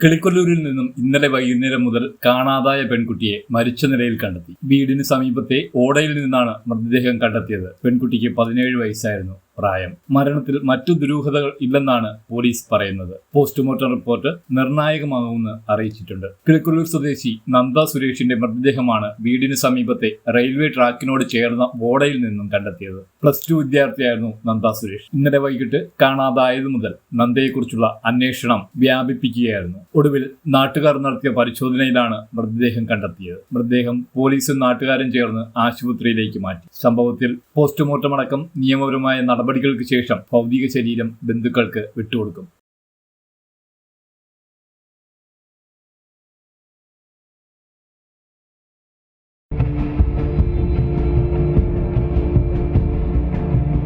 കിളിക്കൊല്ലൂരിൽ നിന്നും ഇന്നലെ വൈകുന്നേരം മുതൽ കാണാതായ പെൺകുട്ടിയെ മരിച്ച നിലയിൽ കണ്ടെത്തി. വീടിന് സമീപത്തെ ഓടയിൽ നിന്നാണ് മൃതദേഹം കണ്ടെത്തിയത്. പെൺകുട്ടിക്ക് പതിനേഴ് വയസ്സായിരുന്നു. പ്രായം. മരണത്തിൽ മറ്റു ദുരൂഹതകൾ ഇല്ലെന്നാണ് പോലീസ് പറയുന്നത്. പോസ്റ്റ്മോർട്ടം റിപ്പോർട്ട് നിർണായകമാകുമെന്ന് അറിയിച്ചിട്ടുണ്ട്. കിഴക്കുള്ളൂർ സ്വദേശി നന്ദ സുരേഷിന്റെ മൃതദേഹമാണ് വീടിന് സമീപത്തെ റെയിൽവേ ട്രാക്കിനോട് ചേർന്ന ഓടയിൽ നിന്നും കണ്ടെത്തിയത്. പ്ലസ് ടു വിദ്യാർത്ഥിയായിരുന്നു നന്ദ സുരേഷ്. ഇന്നലെ വൈകിട്ട് കാണാതായത് മുതൽ നന്ദയെക്കുറിച്ചുള്ള അന്വേഷണം വ്യാപിപ്പിക്കുകയായിരുന്നു. ഒടുവിൽ നാട്ടുകാർ നടത്തിയ പരിശോധനയിലാണ് മൃതദേഹം കണ്ടെത്തിയത്. മൃതദേഹം പോലീസും നാട്ടുകാരും ചേർന്ന് ആശുപത്രിയിലേക്ക് മാറ്റി. സംഭവത്തിൽ പോസ്റ്റ്മോർട്ടം അടക്കം നിയമപരമായ നടപടികൾക്ക് ശേഷം ഭൗതിക ശരീരം ബന്ധുക്കൾക്ക് വിട്ടുകൊടുക്കും.